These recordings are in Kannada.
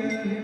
Yeah.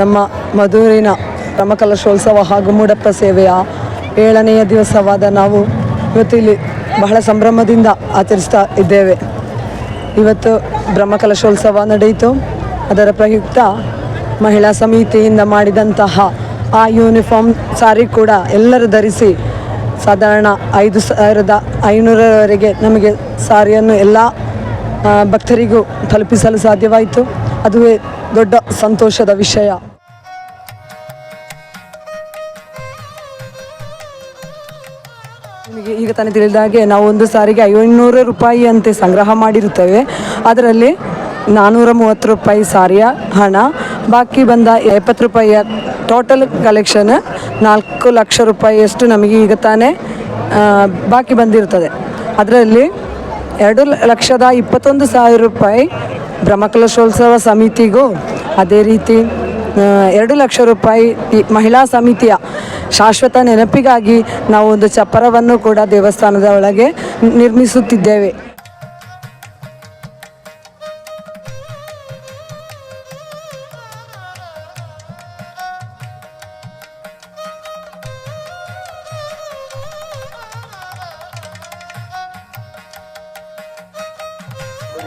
ನಮ್ಮ ಮಧುರಿನ ರಮಕಲಶೋತ್ಸವ ಹಾಗೂ ಮೂಡಪ್ಪ ಸೇವೆಯ ಏಳನೆಯ ದಿವಸವಾದ ನಾವು ಇವತ್ತು ಇಲ್ಲಿ ಬಹಳ ಸಂಭ್ರಮದಿಂದ ಆಚರಿಸ್ತಾ ಇದ್ದೇವೆ. ಇವತ್ತು ಬ್ರಹ್ಮಕಲಶೋತ್ಸವ ನಡೆಯಿತು. ಅದರ ಪ್ರಯುಕ್ತ ಮಹಿಳಾ ಸಮಿತಿಯಿಂದ ಮಾಡಿದಂತಹ ಆ ಯೂನಿಫಾರ್ಮ್ ಸಾರಿ ಕೂಡ ಎಲ್ಲರೂ ಧರಿಸಿ ಸಾಧಾರಣ ಐದು ಸಾವಿರದ ಐನೂರರವರೆಗೆ ನಮಗೆ ಸಾರಿಯನ್ನು ಎಲ್ಲ ಭಕ್ತರಿಗೂ ತಲುಪಿಸಲು ಸಾಧ್ಯವಾಯಿತು. ಅದುವೇ ದೊಡ್ಡ ಸಂತೋಷದ ವಿಷಯ. ನಿಮಗೆ ಈಗ ತಾನೇ ತಿಳಿದ ಹಾಗೆ ನಾವು ಒಂದು ಸಾರಿಗೆ ಐನೂರು ರೂಪಾಯಿ ಅಂತೆ ಸಂಗ್ರಹ ಮಾಡಿರುತ್ತೇವೆ. ಅದರಲ್ಲಿ ನಾನ್ನೂರ ಮೂವತ್ತು ರೂಪಾಯಿ ಸಾರಿಯ ಹಣ, ಬಾಕಿ ಬಂದ ಎಪ್ಪತ್ತು ರೂಪಾಯಿಯ ಟೋಟಲ್ ಕಲೆಕ್ಷನ್ ನಾಲ್ಕು ಲಕ್ಷ ರೂಪಾಯಿಯಷ್ಟು ನಮಗೆ ಈಗ ತಾನೇ ಬಾಕಿ ಬಂದಿರುತ್ತದೆ. ಅದರಲ್ಲಿ ಎರಡು ಲಕ್ಷದ ಇಪ್ಪತ್ತೊಂದು ಸಾವಿರ ರೂಪಾಯಿ ಬ್ರಹ್ಮಕಲಶೋತ್ಸವ ಸಮಿತಿಗೂ ಅದೇ ರೀತಿ ಎರಡು ಲಕ್ಷ ರೂಪಾಯಿ ಮಹಿಳಾ ಸಮಿತಿಯ ಶಾಶ್ವತ ನೆನಪಿಗಾಗಿ ನಾವು ಒಂದು ಚಪ್ಪರವನ್ನು ಕೂಡ ದೇವಸ್ಥಾನದ ಒಳಗೆ ನಿರ್ಮಿಸುತ್ತಿದ್ದೇವೆ.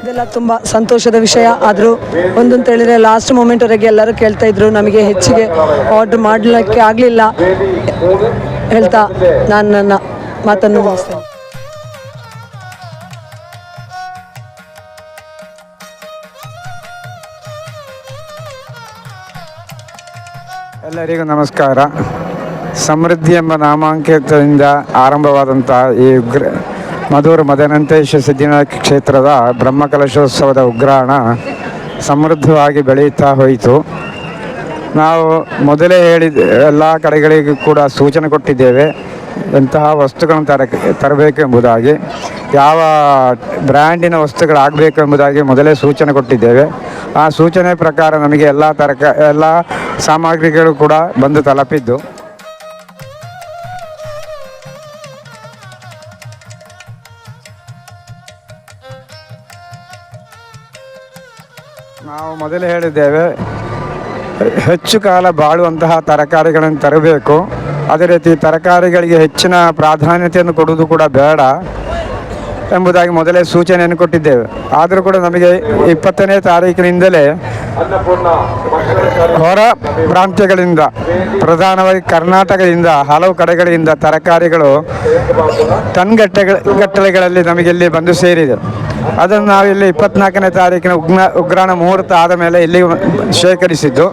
ಇದೆಲ್ಲ ತುಂಬ ಸಂತೋಷದ ವಿಷಯ. ಆದರೂ ಒಂದಂತ ಹೇಳಿದ್ರೆ ಲಾಸ್ಟ್ ಮೂಮೆಂಟ್ವರೆಗೆ ಎಲ್ಲರೂ ಕೇಳ್ತಾ ಇದ್ರು, ನಮಗೆ ಹೆಚ್ಚಿಗೆ ಆರ್ಡರ್ ಮಾಡಲಿಕ್ಕೆ ಆಗಲಿಲ್ಲ. ಹೇಳ್ತಾ ನಾನು ನನ್ನ ಮಾತನ್ನು ಎಲ್ಲರಿಗೂ ನಮಸ್ಕಾರ. ಸಮೃದ್ಧಿ ಎಂಬ ನಾಮಾಂಕಿತದಿಂದ ಆರಂಭವಾದಂತಹ ಈ ಮಧುರ ಮದನಂತೇಶ ಸಿದ್ಧಿನಾಥ ಕ್ಷೇತ್ರದ ಬ್ರಹ್ಮಕಲಶೋತ್ಸವದ ಉಗ್ರಾಣ ಸಮೃದ್ಧವಾಗಿ ಬೆಳೆಯುತ್ತಾ ಹೋಯಿತು. ನಾವು ಮೊದಲೇ ಹೇಳಿದ ಎಲ್ಲ ಕಡೆಗಳಿಗೂ ಕೂಡ ಸೂಚನೆ ಕೊಟ್ಟಿದ್ದೇವೆ ಎಂತಹ ವಸ್ತುಗಳನ್ನು ತರ ತರಬೇಕು ಎಂಬುದಾಗಿ ಯಾವ ಬ್ರ್ಯಾಂಡಿನ ವಸ್ತುಗಳಾಗಬೇಕು ಎಂಬುದಾಗಿ ಮೊದಲೇ ಸೂಚನೆ ಕೊಟ್ಟಿದ್ದೇವೆ. ಆ ಸೂಚನೆ ಪ್ರಕಾರ ನಮಗೆ ಎಲ್ಲ ತರಕ, ಎಲ್ಲ ಸಾಮಗ್ರಿಗಳು ಕೂಡ ಬಂದು ತಲುಪಿದ್ದು. ಮೊದಲೇ ಹೇಳಿದ್ದೇವೆ, ಹೆಚ್ಚು ಕಾಲ ಬಾಳುವಂತಹ ತರಕಾರಿಗಳನ್ನು ತರಬೇಕು. ಅದೇ ರೀತಿ ತರಕಾರಿಗಳಿಗೆ ಹೆಚ್ಚಿನ ಪ್ರಾಧಾನ್ಯತೆಯನ್ನು ಕೊಡುವುದು ಕೂಡ ಬೇಡ ಎಂಬುದಾಗಿ ಮೊದಲೇ ಸೂಚನೆಯನ್ನು ಕೊಟ್ಟಿದ್ದೇವೆ. ಆದರೂ ಕೂಡ ನಮಗೆ ಇಪ್ಪತ್ತನೇ ತಾರೀಕಿನಿಂದಲೇ ಹೊರ ಪ್ರಾಂತ್ಯಗಳಿಂದ, ಪ್ರಧಾನವಾಗಿ ಕರ್ನಾಟಕದಿಂದ, ಹಲವು ಕಡೆಗಳಿಂದ ತರಕಾರಿಗಳು ಟನ್ಗಟ್ಟೆಗಳ ಗಟ್ಟಲೆಗಳಲ್ಲಿ ನಮಗೆ ಇಲ್ಲಿ ಬಂದು ಸೇರಿದೆ. ಅದನ್ನು ನಾವಿಲ್ಲಿ ಇಪ್ಪತ್ನಾಲ್ಕನೇ ತಾರೀಕಿನ ಉಗ್ನ ಉಗ್ರಾಣ ಮುಹೂರ್ತ ಆದ ಮೇಲೆ ಇಲ್ಲಿ ಶೇಖರಿಸಿದ್ದು.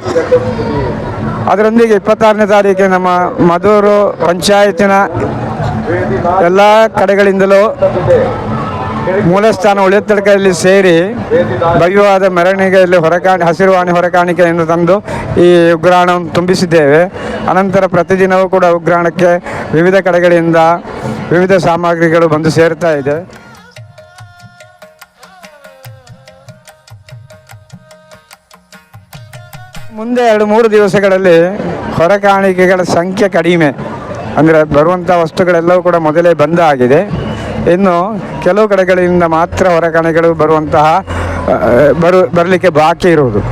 ಅದರೊಂದಿಗೆ ಇಪ್ಪತ್ತಾರನೇ ತಾರೀಕಿಗೆ ನಮ್ಮ ಮಧೂರು ಪಂಚಾಯತಿನ ಎಲ್ಲ ಕಡೆಗಳಿಂದಲೂ ಮೂಲಸ್ಥಾನ ಉಳಿತಡಕದಲ್ಲಿ ಸೇರಿ ಭವ್ಯವಾದ ಮೆರವಣಿಗೆಯಲ್ಲಿ ಹೊರಕಾಣಿ ಹಸಿರುವಾಣಿ ಹೊರಕಾಣಿಕೆಯನ್ನು ತಂದು ಈ ಉಗ್ರಾಣವನ್ನು ತುಂಬಿಸಿದ್ದೇವೆ. ಅನಂತರ ಪ್ರತಿದಿನವೂ ಕೂಡ ಉಗ್ರಾಣಕ್ಕೆ ವಿವಿಧ ಕಡೆಗಳಿಂದ ವಿವಿಧ ಸಾಮಗ್ರಿಗಳು ಬಂದು ಸೇರ್ತಾ ಇದೆ. ಮುಂದೆ ಎರಡು ಮೂರು ದಿವಸಗಳಲ್ಲಿ ಹೊರಕಾಣಿಕೆಗಳ ಸಂಖ್ಯೆ ಕಡಿಮೆ. ಅಂದರೆ ಬರುವಂಥ ವಸ್ತುಗಳೆಲ್ಲವೂ ಕೂಡ ಮೊದಲೇ ಬಂದ ಆಗಿದೆ. ಇನ್ನು ಕೆಲವು ಕಡೆಗಳಿಂದ ಮಾತ್ರ ಹೊರಕಾಣಿಕೆಗಳು ಬರುವಂತಹ ಬರು, ಬರಲಿಕ್ಕೆ ಬಾಕಿ ಇರುವುದು.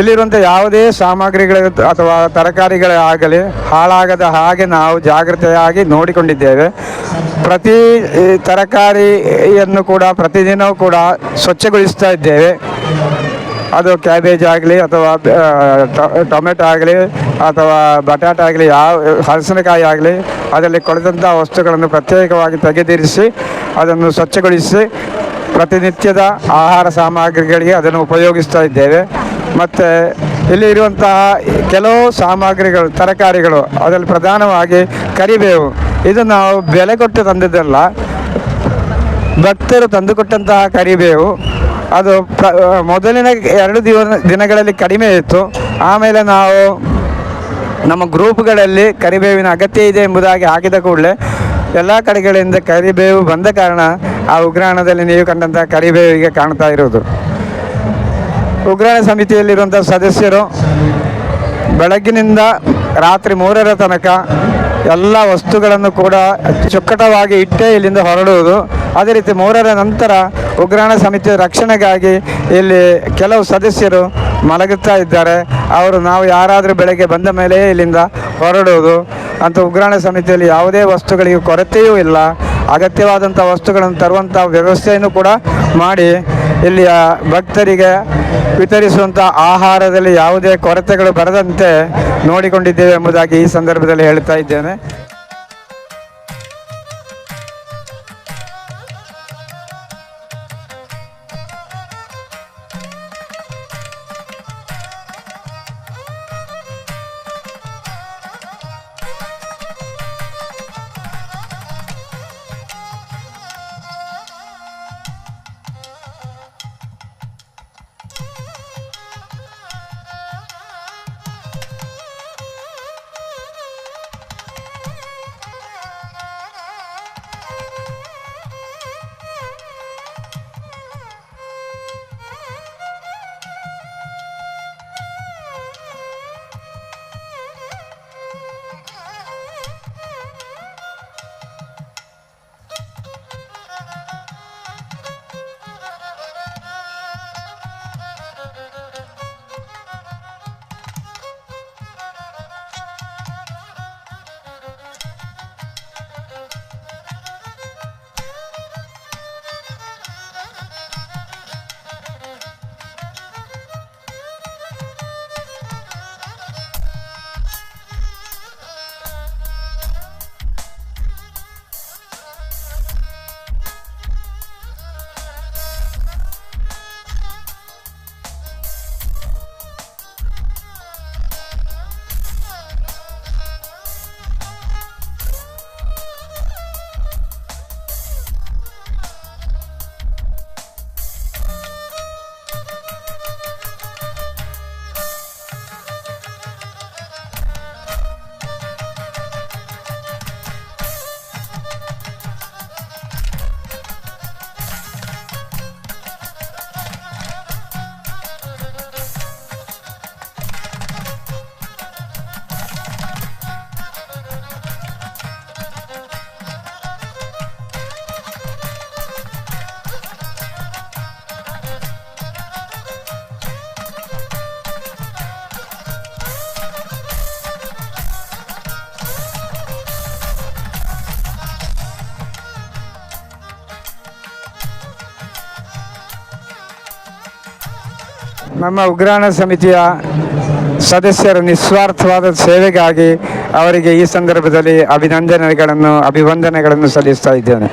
ಇಲ್ಲಿರುವಂಥ ಯಾವುದೇ ಸಾಮಗ್ರಿಗಳ ಅಥವಾ ತರಕಾರಿಗಳೇ ಆಗಲಿ, ಹಾಳಾಗದ ಹಾಗೆ ನಾವು ಜಾಗ್ರತೆಯಾಗಿ ನೋಡಿಕೊಂಡಿದ್ದೇವೆ. ಪ್ರತಿ ತರಕಾರಿಯನ್ನು ಕೂಡ ಪ್ರತಿದಿನವೂ ಕೂಡ ಸ್ವಚ್ಛಗೊಳಿಸ್ತಾ ಇದ್ದೇವೆ. ಅದು ಕ್ಯಾಬೇಜ್ ಆಗಲಿ ಅಥವಾ ಟೊಮೆಟೊ ಆಗಲಿ ಅಥವಾ ಬಟಾಟ ಆಗಲಿ ಯಾವ, ಹಲಸಿನಕಾಯಿ ಆಗಲಿ ಅದರಲ್ಲಿ ಕೊಳೆದಂಥ ವಸ್ತುಗಳನ್ನು ಪ್ರತ್ಯೇಕವಾಗಿ ತೆಗೆದಿರಿಸಿ ಅದನ್ನು ಸ್ವಚ್ಛಗೊಳಿಸಿ ಪ್ರತಿನಿತ್ಯದ ಆಹಾರ ಸಾಮಗ್ರಿಗಳಿಗೆ ಅದನ್ನು ಉಪಯೋಗಿಸ್ತಾ ಇದ್ದೇವೆ. ಮತ್ತು ಇಲ್ಲಿ ಇರುವಂತಹ ಕೆಲವು ಸಾಮಗ್ರಿಗಳು, ತರಕಾರಿಗಳು, ಅದರಲ್ಲಿ ಪ್ರಧಾನವಾಗಿ ಕರಿಬೇವು. ಇದು ನಾವು ಬೆಲೆ ಕೊಟ್ಟು ತಂದಿದ್ದಲ್ಲ, ಭಕ್ತರು ತಂದುಕೊಟ್ಟಂತಹ ಕರಿಬೇವು. ಅದು ಮೊದಲಿನ ಎರಡು ದಿನಗಳಲ್ಲಿ ಕಡಿಮೆ ಇತ್ತು. ಆಮೇಲೆ ನಾವು ನಮ್ಮ ಗ್ರೂಪ್ಗಳಲ್ಲಿ ಕರಿಬೇವಿನ ಅಗತ್ಯ ಇದೆ ಎಂಬುದಾಗಿ ಹಾಕಿದ ಕೂಡಲೇ ಎಲ್ಲ ಕಡೆಗಳಿಂದ ಕರಿಬೇವು ಬಂದ ಕಾರಣ ಆ ಉಗ್ರಾಣದಲ್ಲಿ ನೀವು ಕಂಡಂಥ ಕರಿಬೇವಿಗೆ ಕಾಣ್ತಾ ಇರೋದು. ಉಗ್ರಾಣ ಸಮಿತಿಯಲ್ಲಿರುವಂಥ ಸದಸ್ಯರು ಬೆಳಗ್ಗಿನಿಂದ ರಾತ್ರಿ ಮೂರರ ತನಕ ಎಲ್ಲ ವಸ್ತುಗಳನ್ನು ಕೂಡ ಚುಕ್ಕಟವಾಗಿ ಇಟ್ಟೇ ಇಲ್ಲಿಂದ ಹೊರಡುವುದು. ಅದೇ ರೀತಿ ಮೂರರ ನಂತರ ಉಗ್ರಾಣ ಸಮಿತಿಯ ರಕ್ಷಣೆಗಾಗಿ ಇಲ್ಲಿ ಕೆಲವು ಸದಸ್ಯರು ಮಲಗುತ್ತಾ ಇದ್ದಾರೆ. ಅವರು ನಾವು ಯಾರಾದರೂ ಬೆಳಗ್ಗೆ ಬಂದ ಮೇಲೆ ಇಲ್ಲಿಂದ ಹೊರಡುವುದು. ಅಂತ ಉಗ್ರಾಣ ಸಮಿತಿಯಲ್ಲಿ ಯಾವುದೇ ವಸ್ತುಗಳಿಗೆ ಕೊರತೆಯೂ ಇಲ್ಲ. ಅಗತ್ಯವಾದಂಥ ವಸ್ತುಗಳನ್ನು ತರುವಂಥ ವ್ಯವಸ್ಥೆಯನ್ನು ಕೂಡ ಮಾಡಿ ಇಲ್ಲಿಯ ಭಕ್ತರಿಗೆ ವಿತರಿಸುವಂಥ ಆಹಾರದಲ್ಲಿ ಯಾವುದೇ ಕೊರತೆಗಳು ಬರದಂತೆ ನೋಡಿಕೊಂಡಿದ್ದೇವೆ ಎಂಬುದಾಗಿ ಈ ಸಂದರ್ಭದಲ್ಲಿ ಹೇಳ್ತಾ ಇದ್ದೇನೆ. ನಮ್ಮ ಉಗ್ರಾಣ ಸಮಿತಿಯ ಸದಸ್ಯರ ನಿಸ್ವಾರ್ಥವಾದ ಸೇವೆಗಾಗಿ ಅವರಿಗೆ ಈ ಸಂದರ್ಭದಲ್ಲಿ ಅಭಿನಂದನೆಗಳನ್ನು ಅಭಿವಂದನೆಗಳನ್ನು ಸಲ್ಲಿಸ್ತಾ ಇದ್ದೇನೆ.